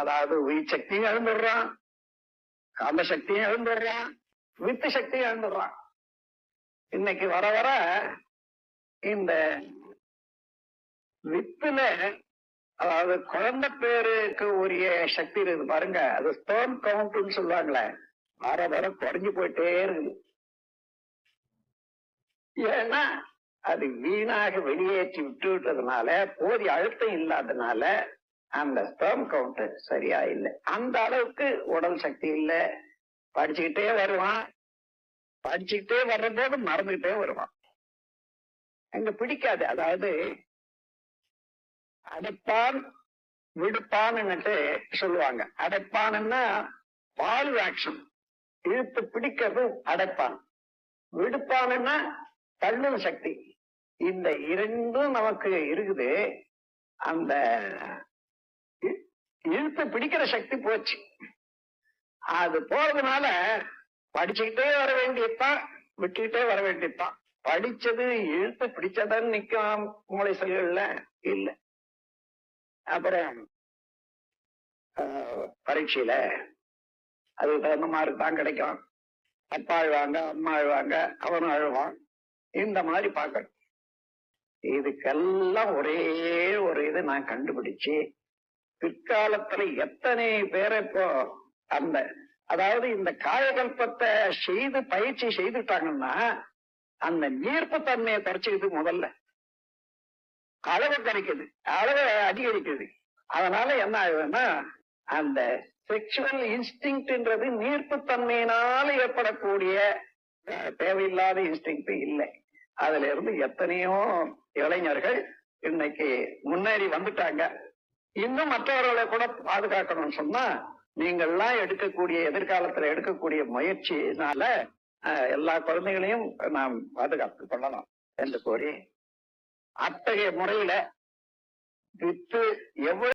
அதாவது உயிர் சக்தியும் இழந்துடுறான் காம சக்தியும் இழந்துடுறான் வித்து சக்தியும் இழந்துடுறான். இன்னைக்கு வர வர இந்த வித்துல அதாவது குழந்தை பேருக்கு உரிய சக்தி இருக்குது. பாருங்க அது ஸ்டோன் கவுண்ட்னு சொல்லுவாங்களே வர வர குறைஞ்சு போயிட்டே இருக்குது. ஏன்னா அது வீணாக வெளியேற்றி விட்டு விட்டதுனால போதிய அழுத்தம் இல்லாதனால அந்த ஸ்பேம் கவுண்ட் சரியா இல்லை. அந்த அளவுக்கு உடல் சக்தி இல்லை. படிச்சுக்கிட்டே வருவான். படிச்சுக்கிட்டே வர்றபோது மறந்துகிட்டே வருவான். அங்க பிடிக்காது. அதாவது அடைப்பான் விடுப்பான்னுட்டு சொல்லுவாங்க. அடைப்பான்னா பால் ஆக்ஷன் இழுத்து பிடிக்கிறது அடைப்பான். விடுப்பானுன்னா தள்ளும் சக்தி. இந்த இரண்டும் நமக்கு இருக்குது. அந்த இழுத்து பிடிக்கிற சக்தி போச்சு. அது போறதுனால படிச்சுக்கிட்டே வர வேண்டியதுதான் விட்டுக்கிட்டே வர வேண்டியதுதான். படிச்சது இழுத்து பிடிச்சதான் நிக்கலாம் மூளை செல்கள்ல இல்ல. அப்புறம் பரீட்சையில அது தகுந்த மாதிரி தான் கிடைக்கும். அப்பா அழுவாங்க அம்மா அழுவாங்க அவனும் அழுவான். இந்த மாதிரி பார்க்கணும். இதுக்கெல்லாம் ஒரே ஒரு இது நான் கண்டுபிடிச்சு பிற்காலத்துல எத்தனை பேரை இப்போ அந்த அதாவது இந்த காயகல்பத்தை செய்து பயிற்சி செய்துட்டாங்கன்னா அந்த நீர்ப்பு தன்மையை குறைச்சிக்குது முதல்ல. அளவு கிடைக்குது அளவை அதிகரிக்குது. அதனால என்ன ஆகுதுன்னா அந்த செக்ஷுவல் இன்ஸ்டிங்க்ட்ன்றது நீர்ப்பு தன்மையினால ஏற்படக்கூடிய தேவையில்லாத இன்ஸ்டிங் இல்லை. அதுல இருந்து எத்தனையோ இளைஞர்கள் இன்னைக்கு முன்னேறி வந்துட்டாங்க. இன்னும் மற்றவர்களை கூட பாதுகாக்கணும்னு சொன்னா நீங்கள்லாம் எடுக்கக்கூடிய எதிர்காலத்துல எடுக்கக்கூடிய முயற்சினால எல்லா குழந்தைகளையும் நாம் பாதுகாத்து கொள்ளலாம் என்று கூறி அத்தகைய முறையில வித்து எவ்வளவு